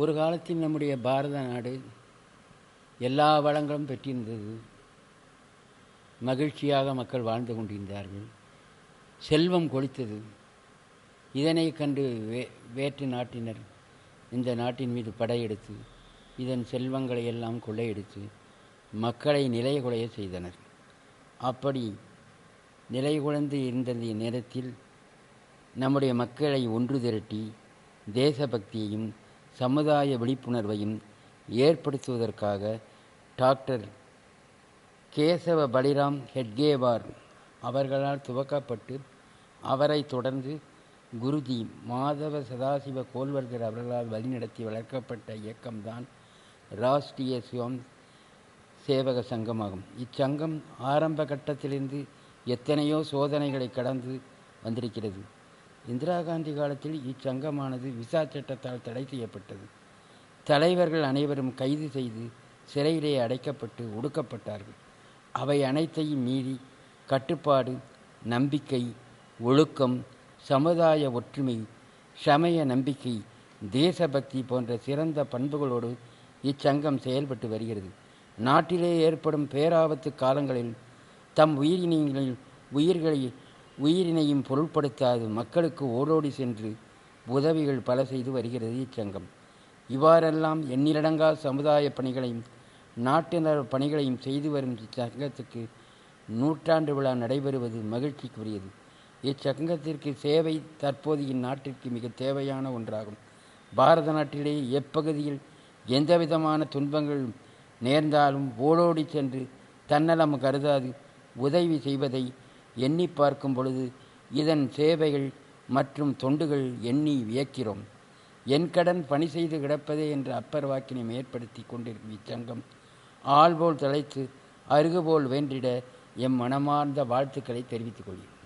ஒரு காலத்தில் நம்முடைய பாரத நாடு எல்லா வளங்களும் பெற்றிருந்தது. மகிழ்ச்சியாக மக்கள் வாழ்ந்து கொண்டிருந்தார்கள். செல்வம் கொளித்தது. இதனை கண்டு வே வேற்று நாட்டினர் இந்த நாட்டின் மீது படையெடுத்து இதன் செல்வங்களை எல்லாம் கொள்ளையடித்து மக்களை நிலைகுலைய செய்தனர். அப்படி நிலைகுலைந்து இருந்த நேரத்தில் நம்முடைய மக்களை ஒன்று திரட்டி தேசபக்தியையும் சமுதாய விழிப்புணர்வையும் ஏற்படுத்துவதற்காக டாக்டர் கேசவ பலிராம் ஹெட்கேவார் அவர்களால் துவக்கப்பட்டு அவரை தொடர்ந்து குருஜி மாதவ சதாசிவ கோல்வர்கர் அவர்களால் வழிநடத்தி வளர்க்கப்பட்ட இயக்கம்தான் ராஷ்டிரிய சுயம் சேவக சங்கமாகும். இச்சங்கம் ஆரம்ப கட்டத்திலிருந்து எத்தனையோ சோதனைகளை கடந்து வந்திருக்கிறது. இந்திரா காந்தி காலத்தில் இச்சங்கமானது விசா சட்டத்தால் தடை செய்யப்பட்டது. தலைவர்கள் அனைவரும் கைது செய்து சிறையிலே அடைக்கப்பட்டு ஒடுக்கப்பட்டார்கள். அவை அனைத்தையும் மீறி கட்டுப்பாடு நம்பிக்கை ஒழுக்கம் சமுதாய ஒற்றுமை சமய நம்பிக்கை தேசபக்தி போன்ற சிறந்த பண்புகளோடு இச்சங்கம் செயல்பட்டு வருகிறது. நாட்டிலே ஏற்படும் பேராபத்து காலங்களில் தம் உயிரினங்களில் உயிர்களை உயிரினையும் பொருட்படுத்தாது மக்களுக்கு ஓடோடி சென்று உதவிகள் பல செய்து வருகிறது இச்சங்கம். இவ்வாறெல்லாம் எண்ணிலடங்கா சமுதாய பணிகளையும் நாட்டினர் பணிகளையும் செய்து வரும் இச்சங்கத்துக்கு நூற்றாண்டு விழா நடைபெறுவது மகிழ்ச்சிக்குரியது. இச்சங்கத்திற்கு சேவை தற்போது இந்நாட்டிற்கு மிக தேவையான ஒன்றாகும். பாரத நாட்டிலேயே எப்பகுதியில் எந்தவிதமான துன்பங்கள் நேர்ந்தாலும் ஓடோடி சென்று தன்னலம் கருதாது உதவி செய்வதை எண்ணி பார்க்கும் பொழுது இதன் சேவைகள் மற்றும் தொண்டுகள் எண்ணி வியக்கிறோம். என் கடன் பணி செய்து கிடப்பதே என்ற அப்பர் வாக்கினை ஏற்படுத்தி கொண்டிருக்கும் இச்சங்கம். ஆள்போல் தலைத்து அருகுபோல் வேண்டிட எம் மனமார்ந்த வாழ்த்துக்களை தெரிவித்துக் கொள்கிறேன்.